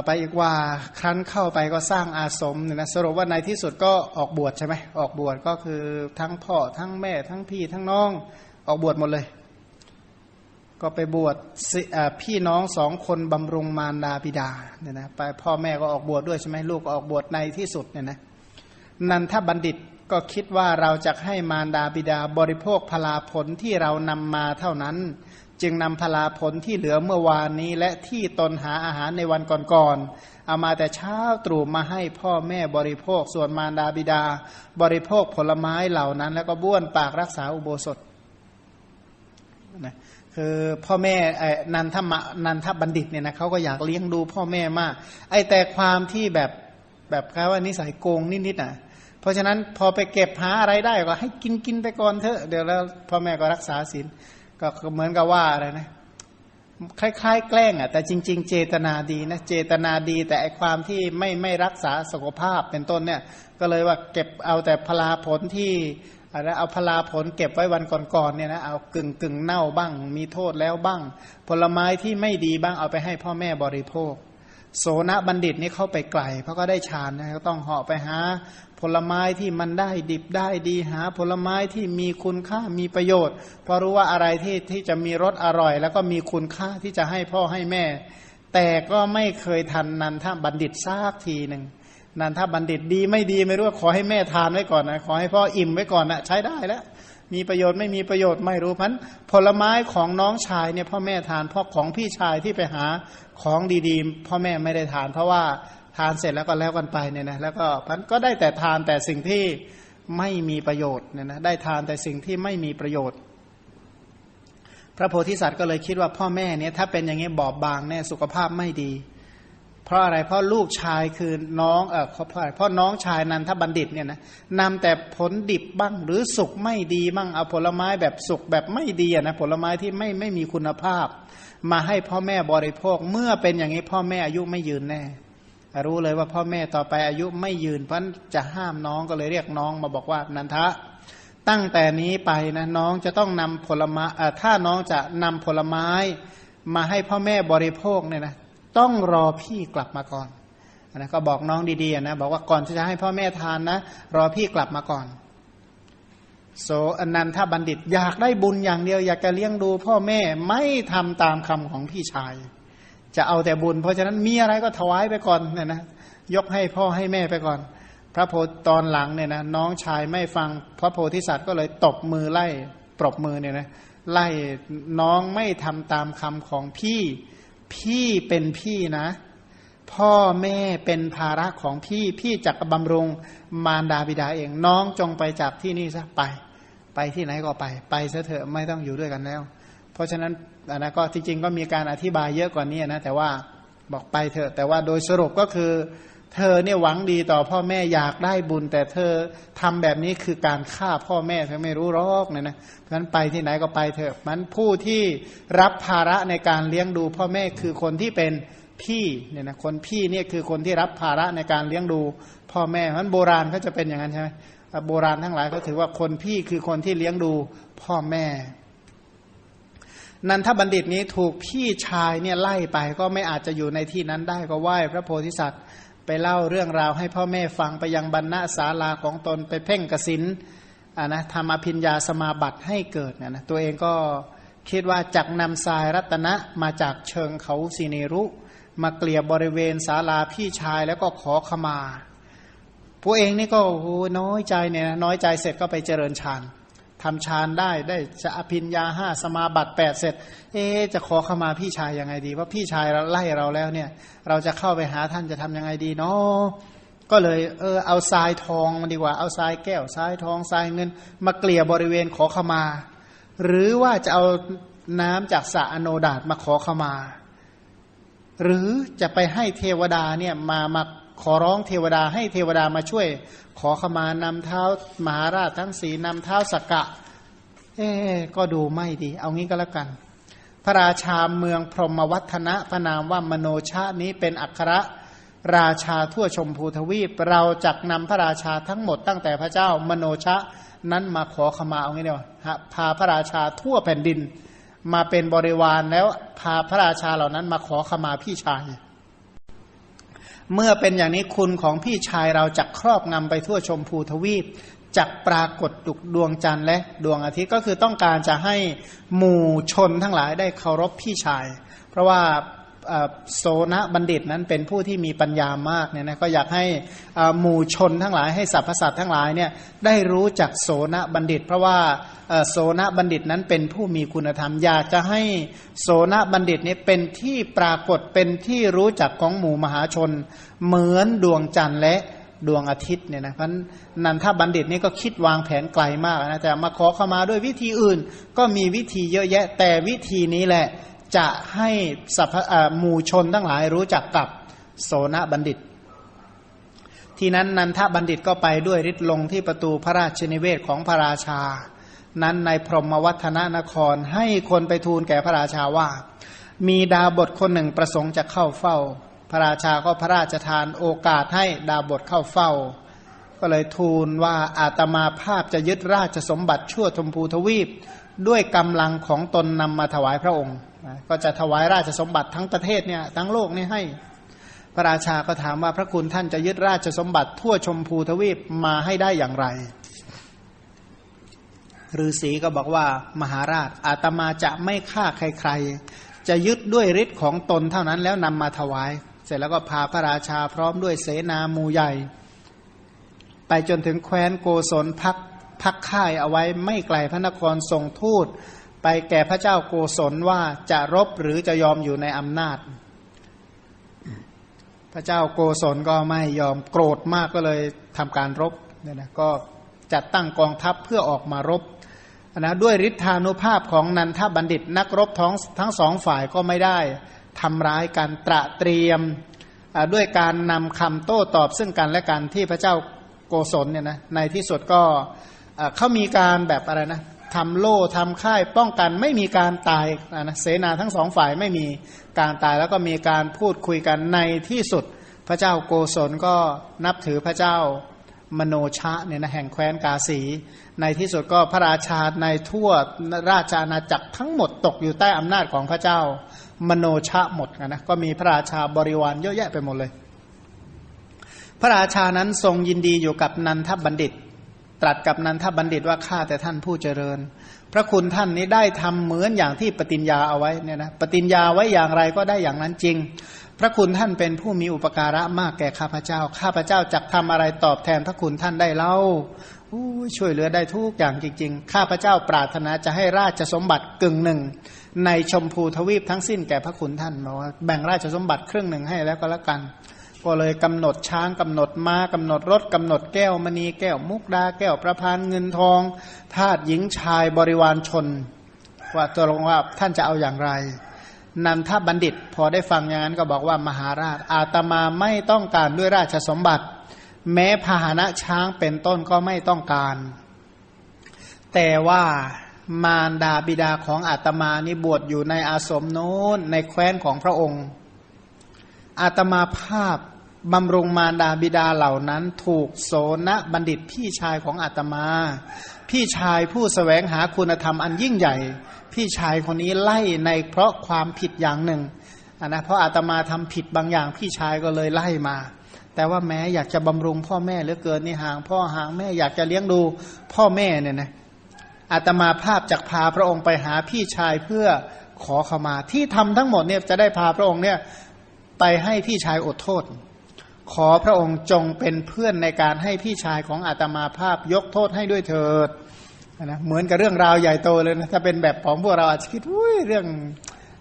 ต่อไปอีกว่าครั้นเข้าไปก็สร้างอาสมเนี่ยนะสรุปว่าในที่สุดก็ออกบวชใช่ไหมออกบวชก็คือทั้งพ่อทั้งแม่ทั้งพี่ทั้งน้องออกบวชหมดเลย ก็ไปบวชพี่น้องสองคนบำรุงมารดาบิดาเนี่ยนะไปพ่อแม่ก็ออกบวชด้วยใช่ไหมลูกก็ออกบวชในที่สุดเนี่ยนะนันทบัณฑิตก็คิดว่าเราจะให้มารดาบิดาบริโภคพลาผลที่เรานำมาเท่านั้น จึงนำพลาผลที่เหลือเมื่อวานนี้ และที่ตนหาอาหารในวันก่อนๆเอามาแต่เช้าตรู่มาให้พ่อแม่บริโภคส่วนมารดาบิดา บริโภคผลไม้เหล่านั้น แล้วก็บ้วนปากรักษาอุโบสถนะคือพ่อแม่ไอ้นันทมะนันทบัณฑิตเนี่ยนะเขาก็อยากเลี้ยงดูพ่อแม่มาก ไอแต่ความที่แบบแบบคล้ายว่านิสัยโกงนิดๆน่ะเพราะฉะนั้นพอไปเก็บหาอะไรได้ก็ให้กินกินไปก่อนเถอะเดี๋ยวแล้วพ่อแม่ก็รักษาศีล ก็เหมือนกับว่าอะไรนะคล้ายๆ แกล้งอะแต่จริง ๆ เจตนาดีนะเจตนาดี แต่ไอความที่ไม่ไม่รักษาสุขภาพเป็นต้นเนี่ย ก็เลยว่าเก็บเอาแต่พลาผลที่อะไรเอาพลาผลเก็บไว้วันก่อนๆเนี่ยนะเอากึ่งกึ่งเน่าบ้าง มีโทษแล้วบ้าง ผลไม้ที่ไม่ดีบ้างเอาไปให้พ่อแม่บริโภค โสนบัณฑิตนี่เข้าไปไกลเพราะก็ได้ฌานนะก็ต้องเหาะไปหา ผลไม้ที่มันได้ดิบได้ดีหา ผลไม้ที่มีคุณค่ามีประโยชน์ เพราะรู้ว่าอะไรที่ที่จะมีรสอร่อย แล้วก็มีคุณค่าที่จะให้พ่อให้แม่ แต่ก็ไม่เคยทันนันทบัณฑิตซากทีหนึ่งนันทบัณฑิตดีไม่ดีไม่รู้ขอให้แม่ทานไว้ก่อนนะขอให้พ่ออิ่มไว้ก่อนนะใช้ได้แล้ว มีประโยชน์ไม่มีประโยชน์ไม่รู้พันผลไม้ของน้องชายเนี่ยพ่อแม่ทานเพราะของพี่ชายที่ไปหาของดีๆ พ่อแม่ไม่ได้ทาน เพราะว่าทานเสร็จแล้วก็แล้วกันไปเนี่ยนะแล้วก็พันก็ได้แต่ทานแต่สิ่งที่ไม่มีประโยชน์เนี่ยนะได้ทานแต่สิ่งที่ไม่มีประโยชน์ พระโพธิสัตว์ก็เลยคิดว่าพ่อแม่เนี่ยถ้าเป็นอย่างนี้บอบบางเนี่ยสุขภาพไม่ดี เพราะอะไรเพราะลูกชายคือน้องเออเพราะอะไรเพราะน้องชายนันทบัณฑิตเนี่ยนะนำแต่ผลดิบบ้างหรือสุกไม่ดีบ้างเอาผลไม้แบบสุกแบบไม่ดีนะผลไม้ที่ไม่ไม่มีคุณภาพ มาให้พ่อแม่บริโภคเมื่อเป็นอย่างนี้พ่อแม่อายุไม่ยืนแน่ รู้เลยว่าพ่อแม่ต่อไปอายุไม่ยืนเพราะจะห้ามน้องก็เลยเรียกน้องมาบอกว่านันทะตั้งแต่นี้ไปนะน้องจะต้องนำผลไม้ถ้าน้องจะนำผลไม้มาให้พ่อแม่บริโภคเนี่ยนะ ต้องรอพี่กลับมาก่อนนะก็บอกน้องดีๆนะบอกว่าก่อนที่จะให้พ่อแม่ทานนะรอพี่กลับมาก่อน โสอนันทบัณฑิตอยากได้บุญอย่างเดียว อยากจะเลี้ยงดูพ่อแม่ไม่ทำตามคำของพี่ชาย จะเอาแต่บุญ เพราะฉะนั้นมีอะไรก็ถวายไปก่อนเนี่ยนะยกให้พ่อให้แม่ไปก่อน พระโพธิตอนหลังเนี่ยนะน้องชายไม่ฟังพระโพธิสัตว์ก็เลยตบมือไล่ปรบมือเนี่ยนะไล่น้องไม่ทำตามคำของพี่ พี่เป็นพี่นะ พ่อแม่เป็นภาระของพี่พี่จักบำรุงมารดาบิดาเอง น้องจงไปจากที่นี่ซะไป ไปที่ไหนก็ไป ไปซะเถอะไม่ต้องอยู่ด้วยกันแล้ว เพราะฉะนั้นนะก็จริงก็มีการอธิบายเยอะกว่านี้นะ แต่ว่าบอกไปเถอะแต่ว่าโดยสรุปก็คือ เธอเนี่ยหวังดีต่อพ่อแม่อยากได้บุญ แต่เธอทำแบบนี้คือการฆ่าพ่อแม่เธอไม่รู้รอกเนี่ยนะเพราะฉะนั้นไปที่ไหนก็ไปเถอะมันผู้ที่รับภาระในการเลี้ยงดูพ่อแม่คือคนที่เป็นพี่เนี่ยนะคนพี่เนี่ยคือคนที่รับภาระในการเลี้ยงดูพ่อแม่เพราะฉะนั้นโบราณเขาจะเป็นอย่างนั้นใช่ไหมโบราณทั้งหลายเขาถือว่าคนพี่คือคนที่เลี้ยงดูพ่อแม่ นันทบัณฑิตนี้ถูกพี่ชายเนี่ยไล่ไปก็ไม่อาจจะอยู่ในที่นั้นได้ก็ไหว้พระโพธิสัตว์ ไปเล่าเรื่องราวให้พ่อแม่ฟังไปยังบรรณาศาลาของตนไปเพ่งกสินอ่านะทำอภิญญาสมาบัติให้เกิดเนี่ยนะตัวเองก็คิดว่าจักนำทรายรัตนะมาจากเชิงเขาสีเนรุ มาเกลี่ยบริเวณศาลาพี่ชายแล้วก็ขอขมา ผู้เองนี่ก็โอ้น้อยใจเนี่ยนะน้อยใจเสร็จก็ไปเจริญฌาน ทำฌานได้ได้จะอภิญญาห้าสมาบัติแปดเสร็จ เอ๊จะขอขมาพี่ชายยังไงดี ว่าพี่ชายเราไล่เราแล้วเนี่ย เราจะเข้าไปหาท่านจะทำยังไงดีเนาะก็เลยเออเอาทรายทองมาดีกว่าเอาทรายแก้วทรายทองทรายเงิน มาเกลี่ยบริเวณขอขมา หรือว่าจะเอาน้ำจากสระอโนดาตมาขอขมา หรือจะไปให้เทวดาเนี่ยมามา ขอร้องเทวดาให้เทวดามาช่วย ขอขมานำเท้ามหาราชทั้งสีนำเท้าสกกะ เอ๊ก็ดูไม่ดี เอางี้ก็แล้วกัน พระราชาเมืองพรหมวัฒนะพระนามว่ามโนชานี้เป็นอัครราชาทั่วชมพูทวีป เราจักนำพระราชาทั้งหมดตั้งแต่พระเจ้ามโนชะนั้นมาขอขมาเอางี้เดียวพาพระราชาทั่วแผ่นดิน มาเป็นบริวารแล้วพาพระราชาเหล่านั้นมาขอขมาพี่ชาย เมื่อเป็นอย่างนี้คุณของพี่ชายเราจะครอบงำไปทั่วชมพูทวีปจักปรากฏดุกดวงจันทร์และดวงอาทิตย์ก็คือต้องการจะให้หมู่ชนทั้งหลายได้เคารพพี่ชาย เพราะว่า โสนบัณฑิตนั้นเป็นผู้ที่มีปัญญามากเนี่ยนะก็อยากให้หมู่ชนทั้งหลายให้สรรพสัตว์ทั้งหลายเนี่ยได้รู้จักโสนบัณฑิต เพราะว่าโสนบัณฑิตนั้นเป็นผู้มีคุณธรรม อยากจะให้โสนบัณฑิตนี้เป็นที่ปรากฏเป็นที่รู้จักของหมู่มหาชน เหมือนดวงจันทร์และดวงอาทิตย์เนี่ยนะเพราะนันทบัณฑิตนี่ก็คิดวางแผนไกลมากนะแต่มาขอเข้ามาด้วยวิธีอื่น ก็มีวิธีเยอะแยะแต่วิธีนี้แหละ จะให้สัพหมู่ชนทั้งหลายรู้จักกับโสนบัณฑิต ที่นั้นนันทบัณฑิตก็ไปด้วยฤทธิ์ลงที่ประตูพระราชนิเวศของพระราชา นั้นในพรหมวัฒนนครให้คนไปทูลแก่พระราชาว่า มีดาบทคนหนึ่งประสงค์จะเข้าเฝ้า พระราชาก็พระราชทานโอกาสให้ดาบทเข้าเฝ้า ก็เลยทูลว่าอาตมาภาพจะยึดราชสมบัติชั่วชมพูทวีปด้วยกำลังของตนนำมาถวายพระองค์ ก็จะถวายราชสมบัติทั้งประเทศเนี่ยทั้งโลกนี่ให้ พระราชาก็ถามว่าพระคุณท่านจะยึดราชสมบัติทั่วชมพูทวีปมาให้ได้อย่างไรฤาษีก็บอกว่ามหาราชอาตมาจะไม่ฆ่าใครๆ จะยึดด้วยฤทธิ์ของตนเท่านั้นแล้วนำมาถวาย เสร็จแล้วก็พาพระราชาพร้อมด้วยเสนามูใหญ่ ไปจนถึงแคว้นโกศลพักพักค่ายเอาไว้ไม่ไกลพระนครทรงทูต ไปแก่พระเจ้าโกศลว่าจะรบหรือจะยอมอยู่ในอำนาจ พระเจ้าโกศลก็ไม่ยอมโกรธมากก็เลยทำการรบเนี่ยนะก็จัดตั้งกองทัพเพื่อออกมารบนะด้วยฤทธานุภาพของนันทบัณฑิตนักรบท้องทั้งสองฝ่ายก็ไม่ได้ทำร้ายกันตระเตรียมด้วยการนำคำโต้ตอบซึ่งกันและกันที่พระเจ้าโกศลเนี่ยนะในที่สุดก็เขามีการแบบอะไรนะ ทำโล่ทำค่ายป้องกันไม่มีการตายนะเสนาทั้งสองฝ่ายไม่มีการตายแล้วก็มีการพูดคุยกันในที่สุด พระเจ้าโกศลก็นับถือพระเจ้ามโนชะเนี่ยนะแห่งแคว้นกาสี ในที่สุดก็พระราชาในทั่วราชอาณาจักรทั้งหมดตกอยู่ใต้อำนาจของพระเจ้ามโนชะหมดนะก็มีพระราชาบริวารเยอะแยะไปหมดเลย พระราชานั้นทรงยินดีอยู่กับนันทบัณฑิต ตรัสกับนันทบัณฑิตว่าข้าแต่ท่านผู้เจริญ พระคุณท่านนี้ได้ทำเหมือนอย่างที่ปฏิญญาเอาไว้เนี่ยนะปฏิญญาไว้อย่างไรก็ได้อย่างนั้นจริง พระคุณท่านเป็นผู้มีอุปการะมากแก่ข้าพเจ้า ข้าพเจ้าจะทำอะไรตอบแทนพระคุณท่านได้เล่าช่วยเหลือได้ทุกอย่างจริง ๆ ข้าพเจ้าปรารถนาจะให้ราชสมบัติกึ่งหนึ่ง ในชมพูทวีปทั้งสิ้นแก่พระคุณท่านบอกว่าแบ่งราชสมบัติครึ่งหนึ่งให้แล้วก็แล้วกัน ก็เลยกำหนดช้างกำหนดม้ากำหนดรถกำหนดแก้วมณีแก้วมุกดาแก้วประพานเงินทองทาตหญิงชายบริวารชน ว่าตัวลงว่าท่านจะเอาอย่างไร นันทบัณฑิตพอได้ฟังอย่างนั้นก็บอกว่ามหาราช อาตมาไม่ต้องการด้วยราชสมบัติ แม้พาหนะช้างเป็นต้นก็ไม่ต้องการ แต่ว่ามารดาบิดาของอาตมานี่บวชอยู่ในอาสมโน้นในแคว้นของพระองค์ อาตมาภาพบำรุงมารดาบิดาเหล่านั้น ถูกโสนบัณฑิตพี่ชายของอาตมา พี่ชายผู้สแสวงหาคุณธรรมอันยิ่งใหญ่ พี่ชายคนนี้ไล่ในเพราะความผิดอย่างหนึ่งนะเพราะอาตมาทำผิดบางอย่างพี่ชายก็เลยไล่มา แต่ว่าแม้อยากจะบำรุงพ่อแม่เหลือเกินนี่ห่าง พ่อห่างแม่อยากจะเลี้ยงดูพ่อแม่เนี่ยนะอาตมาภาพจากพาพระองค์ไปหาพี่ชายเพื่อขอขมา ที่ทำทั้งหมดเนี่ยจะได้พาพระองค์เนี่ย ไปให้พี่ชายอดโทษ ขอพระองค์จงเป็นเพื่อนในการให้พี่ชายของอาตมาภาพยกโทษให้ด้วยเถิดนะเหมือนกับเรื่องราวใหญ่โตเลยนะถ้าเป็นแบบของพวกเราอาจจะคิดอุ้ยเรื่อง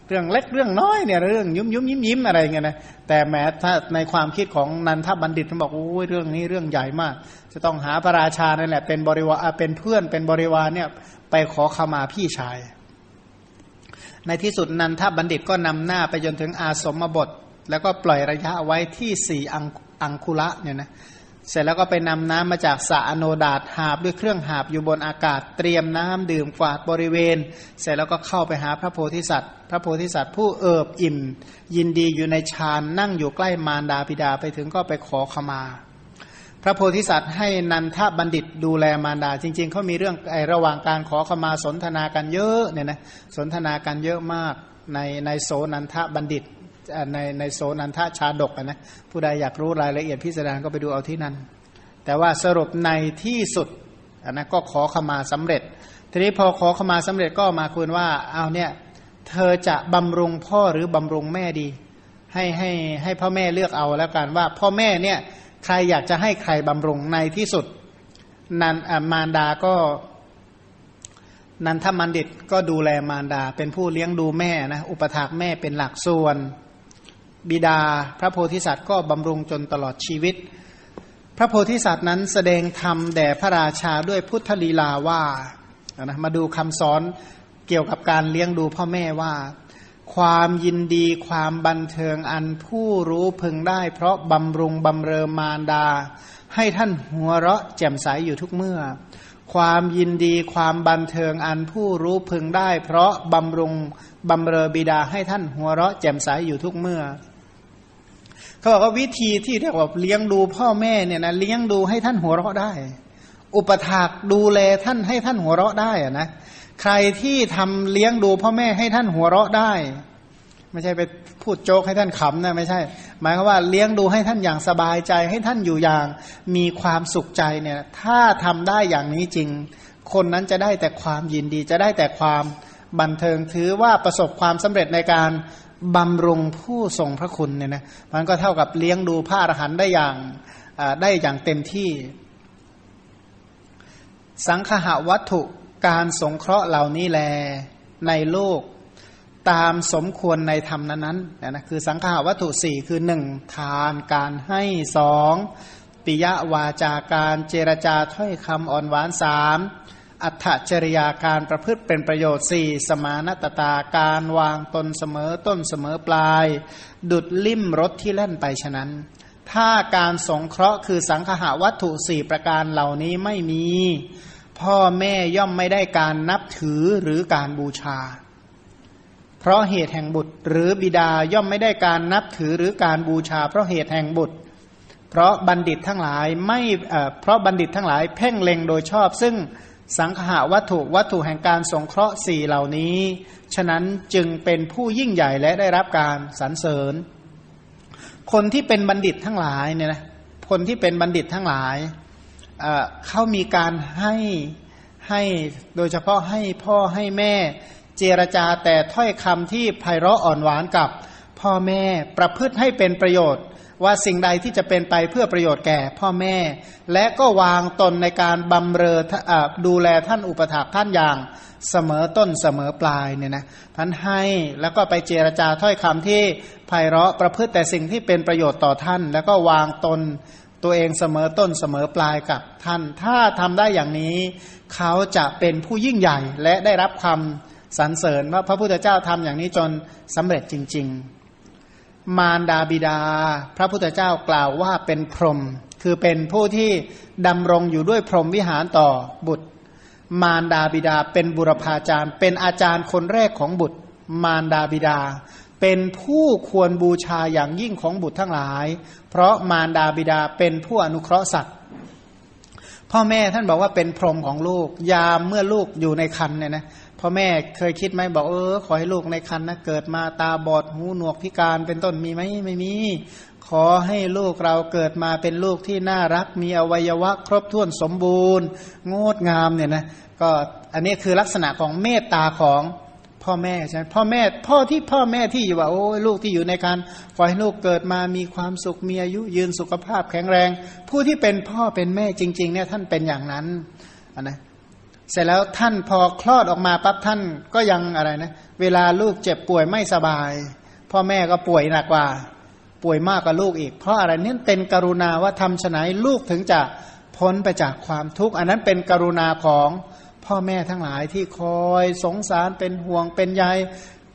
เรื่องเล็กเรื่องน้อยเนี่ยเรื่องยุ่มยุ่มยิ้มยิ้มอะไรเงี้ยนะแต่แม้ถ้าในความคิดของนันทบัณฑิตมันบอกโอ้ยเรื่องนี้เรื่องใหญ่มาก จะต้องหาพระราชานั่นแหละเป็นบริวารเป็นเพื่อนเป็นบริวารเนี่ยไปขอขมาพี่ชาย ในที่สุดนันทบัณฑิตก็นำหน้าไปจนถึงอาสมบท แล้วก็ปล่อยระยะไว้ที่สี่อังคุระเนี่ยนะเสร็จแล้วก็ไปนำน้ำมาจากสระอโนดาตหาบด้วยเครื่องหาบอยู่บนอากาศเตรียมน้ำดื่มกวาดบริเวณ เสร็จแล้วก็เข้าไปหาพระโพธิสัตว์ พระโพธิสัตว์ผู้เอิบอิ่ม ยินดีอยู่ในฌานนั่งอยู่ใกล้มารดาบิดาไปถึงก็ไปขอขมา พระโพธิสัตว์ให้นันทบัณฑิตดูแลมารดา จริง ๆเขามีเรื่องไอระหว่างการขอขมาสนทนากันเยอะเนี่ยนะสนทนากันเยอะมากในในโสนันทบัณฑิต ในในโซนันทชาดกนะผู้ใดอยากรู้รายละเอียดพิสดารก็ไปดูเอาที่นั่น แต่ว่าสรุปในที่สุดอันนะก็ขอขมาสำเร็จ ทีนี้พอขอขมาสำเร็จก็มาคุยว่าเอาเนี่ยเธอจะบำรุงพ่อหรือบำรุงแม่ดี ให้ให้ให้พ่อแม่เลือกเอาแล้วกันว่าพ่อแม่เนี่ยใครอยากจะให้ใครบำรุงในที่สุดนันมารดาก็นันทมันดิตก็ดูแลมารดา เป็นผู้เลี้ยงดูแม่นะอุปถากแม่เป็นหลักส่วน บิดาพระโพธิสัตว์ก็บำรุงจนตลอดชีวิต พระโพธิสัตว์นั้นแสดงธรรมแด่พระราชาด้วยพุทธลีลาว่านะมาดูคำสอนเกี่ยวกับการเลี้ยงดูพ่อแม่ว่า ความยินดีความบันเทิงอันผู้รู้พึงได้ เพราะบำรุงบำเรอมารดา ให้ท่านหัวเราะแจ่มใสอยู่ทุกเมื่อ ความยินดีความบันเทิงอันผู้รู้พึงได้ เพราะบำรุง บำเรอบิดาให้ท่านหัวเราะแจ่มใสอยู่ทุกเมื่อเขาบอกว่าวิธีที่เรียกว่าเลี้ยงดูพ่อแม่เนี่ยนะเลี้ยงดูให้ท่านหัวเราะได้ อุปถากดูแลท่านให้ท่านหัวเราะได้อะนะใครที่ทำเลี้ยงดูพ่อแม่ให้ท่านหัวเราะได้ ไม่ใช่ไปพูดโจกให้ท่านขำนะไม่ใช่ หมายความว่าเลี้ยงดูให้ท่านอย่างสบายใจ ให้ท่านอยู่อย่างมีความสุขใจเนี่ยถ้าทำได้อย่างนี้จริง คนนั้นจะได้แต่ความยินดีจะได้แต่ความ บันเทิงถือว่าประสบความสำเร็จในการบำรุงผู้ทรงพระคุณเนี่ยนะมันก็เท่ากับเลี้ยงดูพระอรหันต์ได้อย่างได้อย่างเต็มที่ สังคหวัตถุการสงเคราะห์เหล่านี้แลในโลกตามสมควรในธรรมนั้นๆนะคือสังขาวัตถุสี่คือหนึ่งทานการให้สองปิยวาจาการเจรจาถ้อยคำอ่อนหวานสาม อัตจริยาการประพฤติเป็นประโยชน์สี่สมานตตาการวางตนเสมอต้นเสมอปลาย ดุดลิ่มรถที่เล่นไปฉะนั้น ถ้าการสงเคราะห์คือสังขาวัตถุสี่ประการเหล่านี้ไม่มี พ่อแม่ย่อมไม่ได้การนับถือหรือการบูชา เพราะเหตุแห่งบุตร หรือบิดาย่อมไม่ได้การนับถือหรือการบูชา เพราะเหตุแห่งบุตรเพราะบัณฑิตทั้งหลายไม่เพราะบัณฑิตทั้งหลายเพ่งเล็งโดยชอบซึ่ง สังหาวัตถุวัตถุแห่งการสงเคราะห์สี่เหล่านี้ ฉะนั้นจึงเป็นผู้ยิ่งใหญ่และได้รับการสรรเสริญ คนที่เป็นบัณฑิตทั้งหลายเนี่ยนะคนที่เป็นบัณฑิตทั้งหลายเเขามีการให้ให้โดยเฉพาะให้พ่อให้แม่เจรจาแต่ถ้อยคำที่ไพเราะอ่อนหวานกับพ่อแม่ประพฤติให้เป็นประโยชน์ ว่าสิ่งใดที่จะเป็นไปเพื่อประโยชน์แก่พ่อแม่ และก็วางตนในการบำเรอดูแลท่านอุปถากท่านอย่างเสมอต้นเสมอปลายเนี่ยนะท่านให้แล้วก็ไปเจรจาถ้อยคำที่ไพเราะประพฤติแต่สิ่งที่เป็นประโยชน์ต่อท่าน แล้วก็วางตนตัวเองเสมอต้นเสมอปลายกับท่าน ถ้าทำได้อย่างนี้ เขาจะเป็นผู้ยิ่งใหญ่และได้รับความสรรเสริญว่าพระพุทธเจ้าทำอย่างนี้จนสำเร็จจริง ๆ มารดาบิดา พระพุทธเจ้ากล่าวว่าเป็นพรหมคือเป็นผู้ที่ดำรงอยู่ด้วยพรหมวิหารต่อบุตร มารดาบิดาเป็นบุรพาจารย์ เป็นอาจารย์คนแรกของบุตร มารดาบิดา เป็นผู้ควรบูชาอย่างยิ่งของบุตรทั้งหลาย เพราะมารดาบิดาเป็นผู้อนุเคราะห์สัตว์พ่อแม่ท่านบอกว่าเป็นพรหมของลูกยามเมื่อลูกอยู่ในคันเนี่ยนะ พ่อแม่เคยคิดไหมบอกเออขอให้ลูกในคันนะเกิดมาตาบอดหูหนวกพิการเป็นต้นมีไหมไม่มี ขอให้ลูกเราเกิดมาเป็นลูกที่น่ารัก มีอวัยวะ ครบถ้วนสมบูรณ์ งดงามเนี่ยนะก็อันนี้คือลักษณะของเมตตาของพ่อแม่ใช่ไหมพ่อแม่พ่อที่พ่อแม่ที่อยู่ว่าโอ้ลูกที่อยู่ในการขอให้ลูกเกิดมามีความสุขมีอายุยืนสุขภาพแข็งแรง ผู้ที่เป็นพ่อเป็นแม่จริง ๆ เนี่ยท่านเป็นอย่างนั้นนะ เสร็จแล้วท่านพอคลอดออกมาปั๊บท่านก็ยังอะไรนะ เวลาลูกเจ็บป่วยไม่สบาย พ่อแม่ก็ป่วยหนักกว่า ป่วยมากกว่าลูกอีก เพราะอะไรนี่เป็นกรุณาว่าทำฉไหนลูกถึงจะพ้นไปจากความทุกข์อันนั้นเป็นกรุณาของพ่อแม่ทั้งหลายที่คอยสงสารเป็นห่วงเป็นใย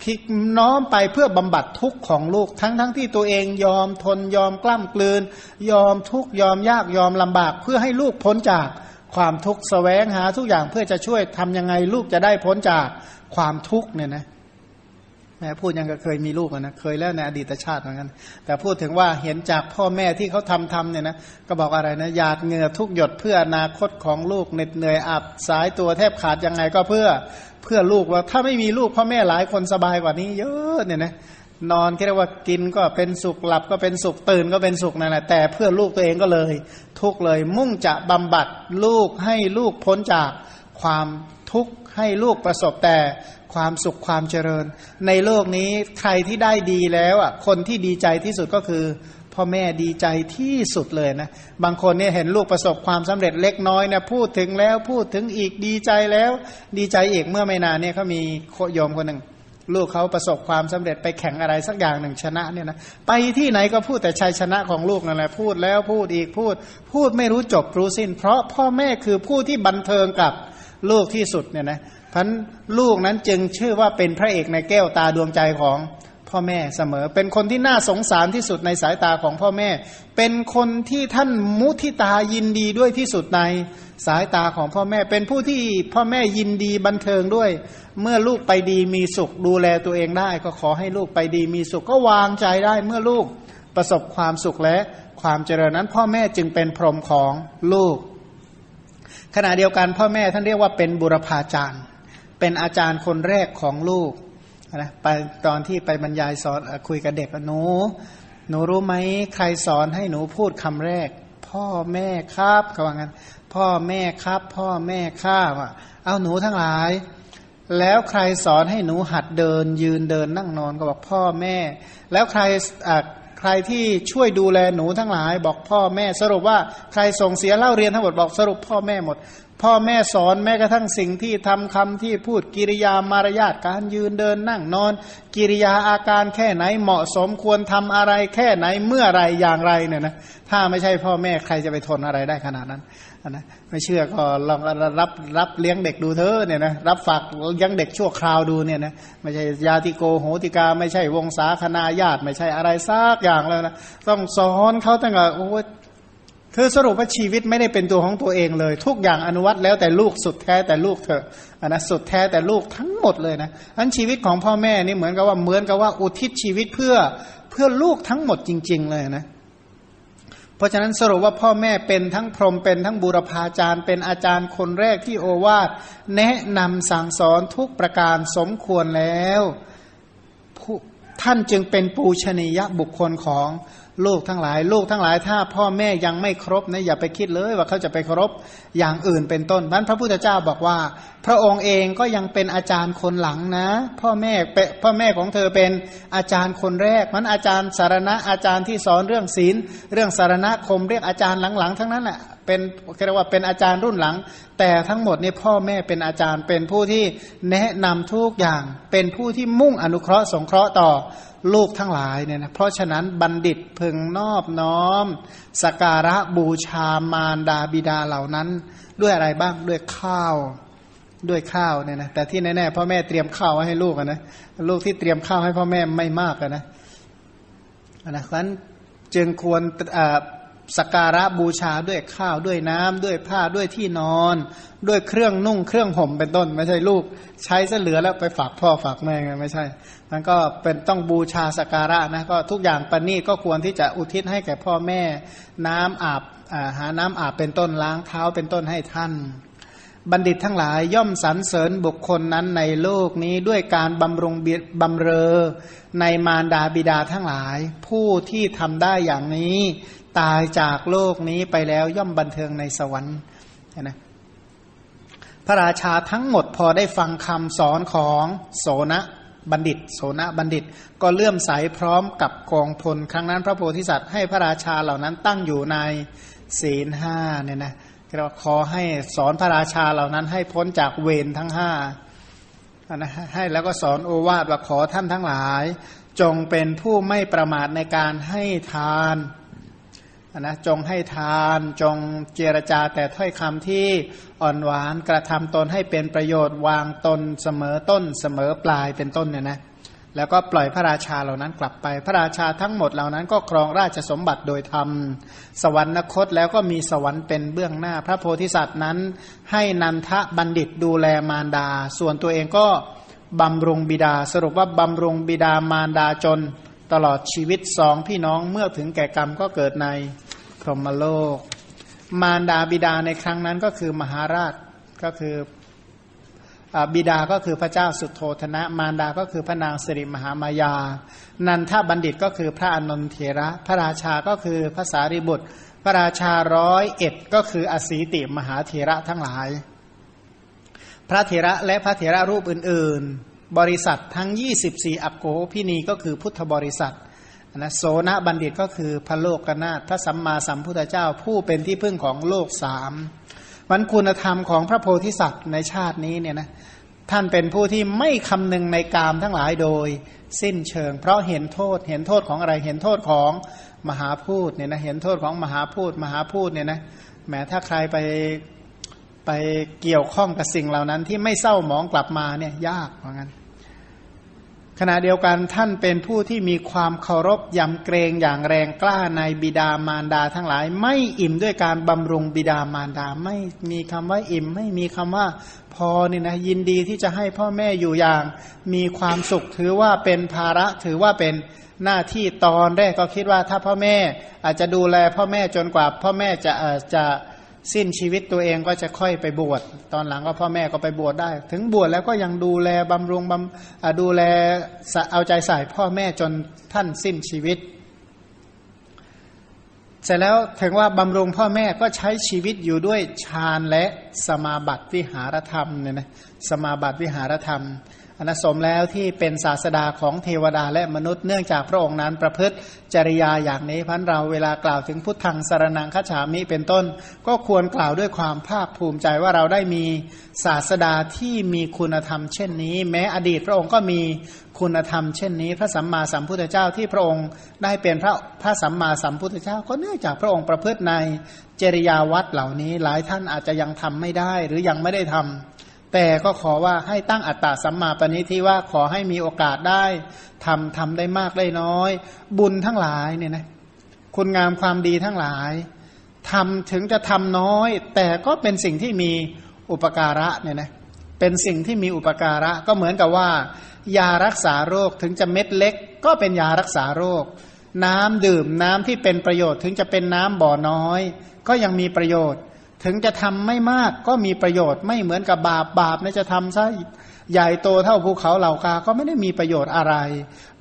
คิดน้อมไปเพื่อบำบัดทุกข์ของลูกทั้งทั้งที่ตัวเองยอมทนยอมกล้ำกลืน ยอมทุกข์ยอมยากยอมลำบากเพื่อให้ลูกพ้นจาก ความทุกข์แสวงหาทุกอย่างเพื่อจะช่วยทำยังไงลูกจะได้พ้นจากความทุกข์เนี่ยนะแม่พูดยังก็เคยมีลูกนะเคยแล้วในอดีตชาติเหมือนกันแต่พูดถึงว่าเห็นจากพ่อแม่ที่เขาทำทำเนี่ยนะก็บอกอะไรนะหยาดเหงื่อทุกหยดเพื่ออนาคตของลูกเหน็ดเหนื่อยอับสายตัวแทบขาดยังไงก็เพื่อเพื่อลูกว่าถ้าไม่มีลูกพ่อแม่หลายคนสบายกว่านี้เยอะเนี่ยนะ นอนที่เรียกว่ากินก็เป็นสุขหลับก็เป็นสุขตื่นก็เป็นสุขนั่นแหละแต่เพื่อลูกตัวเองก็เลย ทุกเลย มุ่งจะบำบัดลูกให้ลูกพ้นจากความทุกข์ให้ลูกประสบแต่ความสุขความเจริญ ในโลกนี้ใครที่ได้ดีแล้วอะคนที่ดีใจที่สุดก็คือพ่อแม่ดีใจที่สุดเลยนะ บางคนเนี่ยเห็นลูกประสบความสำเร็จเล็กน้อยเนี่ยพูดถึงแล้วพูดถึงอีกดีใจแล้ว ดีใจอีกเมื่อไม่นานเนี่ยเขามีโยมคนหนึ่ง ลูกเขาประสบความสำเร็จไปแข่งอะไรสักอย่างหนึ่งชนะเนี่ยนะไปที่ไหนก็พูดแต่ชัยชนะของลูกนั่นแหละพูดแล้วพูดอีกพูด พูดไม่รู้จบรู้สิ้น เพราะพ่อแม่คือผู้ที่บันเทิงกับลูกที่สุดเนี่ยนะพันลูกนั้นจึงชื่อว่าเป็นพระเอกในแก้วตาดวงใจของ พ่อแม่เสมอ เป็นคนที่น่าสงสารที่สุดในสายตาของพ่อแม่ เป็นคนที่ท่านมุทิตายินดีด้วยที่สุดในสายตาของพ่อแม่ เป็นผู้ที่พ่อแม่ยินดีบันเทิงด้วย เมื่อลูกไปดีมีสุขดูแลตัวเองได้ ก็ขอให้ลูกไปดีมีสุขก็วางใจได้เมื่อลูกประสบความสุขและความเจริญนั้น พ่อแม่จึงเป็นพรหมของลูก ขณะเดียวกันพ่อแม่ท่านเรียกว่าเป็นบุรพาจารย์ เป็นอาจารย์คนแรกของลูก นะไปตอนที่ไปบรรยายสอนคุยกับเด็กหนูหนูรู้ไหมใครสอนให้หนูพูดคำแรก พ่อแม่ครับเขาว่างั้น พ่อแม่ครับ พ่อแม่ข้าว่ะเอาหนูทั้งหลาย แล้วใครสอนให้หนูหัดเดิน ยืนเดินนั่งนอนก็บอกพ่อแม่ แล้วใครอะใครที่ช่วยดูแลหนูทั้งหลาย บอกพ่อแม่สรุปว่าใครส่งเสียเล่าเรียนทั้งหมดบอกสรุปพ่อแม่หมด พ่อแม่สอนแม้กระทั่งสิ่งที่ทำคำที่พูดกิริยามารยาทการยืนเดินนั่งนอน กิริยาอาการแค่ไหนเหมาะสมควรทำอะไรแค่ไหนเมื่อไรอย่างไรเนี่ยนะถ้าไม่ใช่พ่อแม่ใครจะไปทนอะไรได้ขนาดนั้นนะไม่เชื่อก็ลองรับรับเลี้ยงเด็กดูเถอเนี่ยนะรับฝากเลี้ยงเด็กชั่วคราวดูเนี่ยนะไม่ใช่ยาติโกโหติกา ไม่ใช่วงศาคณาญาติ ไม่ใช่อะไรซักอย่างแล้วนะต้องสอนเขาตั้งแต่โอ้ คือสรุปว่าชีวิตไม่ได้เป็นตัวของตัวเองเลย ทุกอย่างอนุวัตแล้วแต่ลูกสุดแท้แต่ลูกเถอะนนะสุดแท้แต่ลูกทั้งหมดเลยนะอันชีวิตของพ่อแม่นี่เหมือนกับว่าเหมือนกับว่าอุทิศชีวิตเพื่อเพื่อลูกทั้งหมดจริง ๆ เลยนะเพราะฉะนั้นสรุปว่าพ่อแม่เป็นทั้งพรหมเป็นทั้งบูรพาจารย์ เป็นอาจารย์คนแรกที่โอวาทแนะนำสั่งสอนทุกประการสมควรแล้วท่านจึงเป็นปูชนียบุคคลของ ลูกทั้งหลาย ลูกทั้งหลาย ถ้าพ่อแม่ยังไม่ครบนะอย่าไปคิดเลยว่าเขาจะไปครบอย่างอื่นเป็นต้นนั้นพระพุทธเจ้าบอกว่า พระองค์เองก็ยังเป็นอาจารย์คนหลังนะ พ่อแม่พ่อแม่ของเธอเป็นอาจารย์คนแรกมันอาจารย์สารณะอาจารย์ที่สอนเรื่องศีล เรื่องสารณะคมเรียกอาจารย์หลังๆ ทั้งนั้นแหละเป็นเรียกว่าเป็นอาจารย์รุ่นหลัง แต่ทั้งหมดนี่พ่อแม่เป็นอาจารย์เป็นผู้ที่แนะนำทุกอย่าง เป็นผู้ที่มุ่งอนุเคราะห์สงเคราะห์ต่อ ลูกทั้งหลายเนี่ยนะเพราะฉะนั้นบัณฑิตพึงนอบน้อม สการะบูชามารดาบิดาเหล่านั้น ด้วยอะไรบ้างด้วยข้าวด้วยข้าวเนี่ยนะแต่ที่แน่ๆพ่อแม่เตรียมข้าวไว้ให้ลูกนะลูกที่เตรียมข้าวให้พ่อแม่ไม่มากนะนะเพราะฉะนั้นจึงควร สักการะบูชาด้วยข้าวด้วยน้ำด้วยผ้าด้วยที่นอน ด้วยเครื่องนุ่งเครื่องห่มเป็นต้น ไม่ใช่ลูก ใช้ซะเหลือแล้วไปฝากพ่อฝากแม่ไงไม่ใช่มันก็เป็นต้องบูชาสักการะนะก็ทุกอย่างปณีก็ควรที่จะอุทิศให้แก่พ่อแม่ น้ำอาบาหาน้ำอาบเป็นต้นล้างเท้าเป็นต้นให้ท่าน บัณฑิตทั้งหลายย่อมสรรเสริญบุคคลนั้นในโลกนี้ด้วยการบำรุงบำเรอในมารดาบิดาทั้งหลาย ผู้ที่ทำได้อย่างนี้ ตายจากโลกนี้ไปแล้วย่อมบันเทิงในสวรรค์นะพระราชาทั้งหมดพอได้ฟังคำสอนของโสนะบัณฑิต โสนะบัณฑิต ก็เลื่อมใสพร้อมกับกองพล ครั้งนั้นพระโพธิสัตว์ให้พระราชาเหล่านั้นตั้งอยู่ในศีลห้าเนี่ยนะเราขอให้สอนพระราชาเหล่านั้นให้พ้นจากเวรทั้งห้านะให้แล้วก็สอนโอวาทว่าขอท่านทั้งหลาย จงเป็นผู้ไม่ประมาทในการให้ทาน นะจงให้ทานจงเจรจาแต่ถ้อยคำที่อ่อนหวานกระทำตนให้เป็นประโยชน์วางตนเสมอต้นเสมอปลายเป็นต้นเนี่ยนะแล้วก็ปล่อยพระราชาเหล่านั้นกลับไป พระราชาทั้งหมดเหล่านั้นก็ครองราชสมบัติโดยธรรม สวรรคตแล้วก็มีสวรรค์เป็นเบื้องหน้า พระโพธิสัตว์นั้น ให้นันทะบัณฑิตดูแลมารดา ส่วนตัวเองก็บำรุงบิดา สรุปว่าบำรุงบิดามารดาจน ตลอดชีวิตสองพี่น้องเมื่อถึงแก่กรรมก็เกิดในพรหมโลก มารดาบิดาในครั้งนั้นก็คือมหาราชก็คืออบิดาก็คือพระเจ้าสุโธธนะ มารดาก็คือพระนางสิริมหามายา นันทบัณฑิตก็คือพระอนนทเถระ พระราชาก็คือพระสารีบุตร พระราชาร้อยเอ็ดก็คืออสีติมหาเถระทั้งหลาย พระเถระและพระเถระรูปอื่นๆ บริษัททั้ง 24 อักโกพินีก็คือพุทธบริษัทนะโสนบัณฑิตก็คือพระโลกนาถพระสัมมาสัมพุทธเจ้าผู้เป็นที่พึ่งของโลกสามมันคุณธรรมของพระโพธิสัตว์ในชาตินี้เนี่ยนะท่านเป็นผู้ที่ไม่คำนึงในกามทั้งหลายโดย สิ้นเชิง เพราะเห็นโทษเห็นโทษของอะไรเห็นโทษของมหาพูดเนี่ยนะเห็นโทษของมหาพูดมหาพูดเนี่ยนะแม้ถ้าใครไปไปเกี่ยวข้องกับสิ่งเหล่านั้นที่ไม่เศร้าหมองกลับมาเนี่ยยากเหมือนกัน ขณะเดียวกันท่านเป็นผู้ที่มีความเคารพยำเกรงอย่างแรงกล้าในบิดามารดาทั้งหลาย ไม่อิ่มด้วยการบำรุงบิดามารดาไม่มีคำว่าอิ่ม ไม่มีคำว่าพอเนี่ยนะยินดีที่จะให้พ่อแม่อยู่อย่าง มีความสุขถือว่าเป็นภาระถือว่าเป็นหน้าที่ตอนแรกก็คิดว่าถ้าพ่อแม่อาจจะดูแลพ่อแม่จนกว่าพ่อแม่จะเอ่อจะ สิ้นชีวิตตัวเองก็จะค่อยไปบวชตอนหลังก็พ่อแม่ก็ไปบวชได้ ถึงบวชแล้วก็ยังดูแลบำรุงบำดูแลเอาใจใส่พ่อแม่จนท่านสิ้นชีวิต เสร็จแล้วถึงว่าบำรุงพ่อแม่ก็ใช้ชีวิตอยู่ด้วยฌานและสมาบัติวิหารธรรมเนี่ยนะสมาบัติวิหารธรรม นนสมแล้วที่เป็นศาสดาของเทวดาและมนุษย์เนื่องจากพระองค์นั้นประพฤติจริยาอย่างนี้พันเราเวลากล่าวถึงพุทธังสารนังคฉามิเป็นต้น ก็ควรกล่าวด้วยความภาคภูมิใจว่าเราได้มีศาสดาที่มีคุณธรรมเช่นนี้ แม้อดีตพระองค์ก็มีคุณธรรมเช่นนี้ พระสัมมาสัมพุทธเจ้าที่พระองค์ได้เป็นพระพระสัมมาสัมพุทธเจ้า ก็เนื่องจากพระองค์ประพฤติในจริยาวัดเหล่านี้หลายท่านอาจจะยังทำไม่ได้หรือยังไม่ได้ทำ แต่ก็ขอว่าให้ตั้งอัตตาสัมมาปณิที่ว่าขอให้มีโอกาสได้ทำทำได้มากได้น้อย บุญทั้งหลายเนี่ยนะคุณงามความดีทั้งหลายทำถึงจะทำน้อย แต่ก็เป็นสิ่งที่มีอุปการะเนี่ยนะเป็นสิ่งที่มีอุปการะก็เหมือนกับว่า ยารักษาโรคถึงจะเม็ดเล็ก ก็เป็นยารักษาโรค น้ำดื่มน้ำที่เป็นประโยชน์ถึงจะเป็นน้ำบ่อน้อย ก็ยังมีประโยชน์ ถึงจะทำไม่มากก็มีประโยชน์ไม่เหมือนกับบาปบาปเนี่ยจะทำซะใหญ่โตเท่าภูเขาเหล่ากา ก็ไม่ได้มีประโยชน์อะไร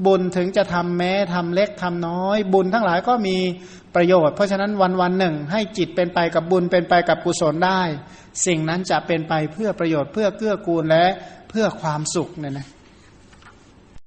บุญถึงจะทำแม้ทำเล็กทำน้อย บุญทั้งหลายก็มีประโยชน์ เพราะฉะนั้นวันวันหนึ่ง ให้จิตเป็นไปกับบุญเป็นไปกับกุศลได้ สิ่งนั้นจะเป็นไปเพื่อประโยชน์เพื่อเกื้อกูลและเพื่อความสุขเนี่ยนะ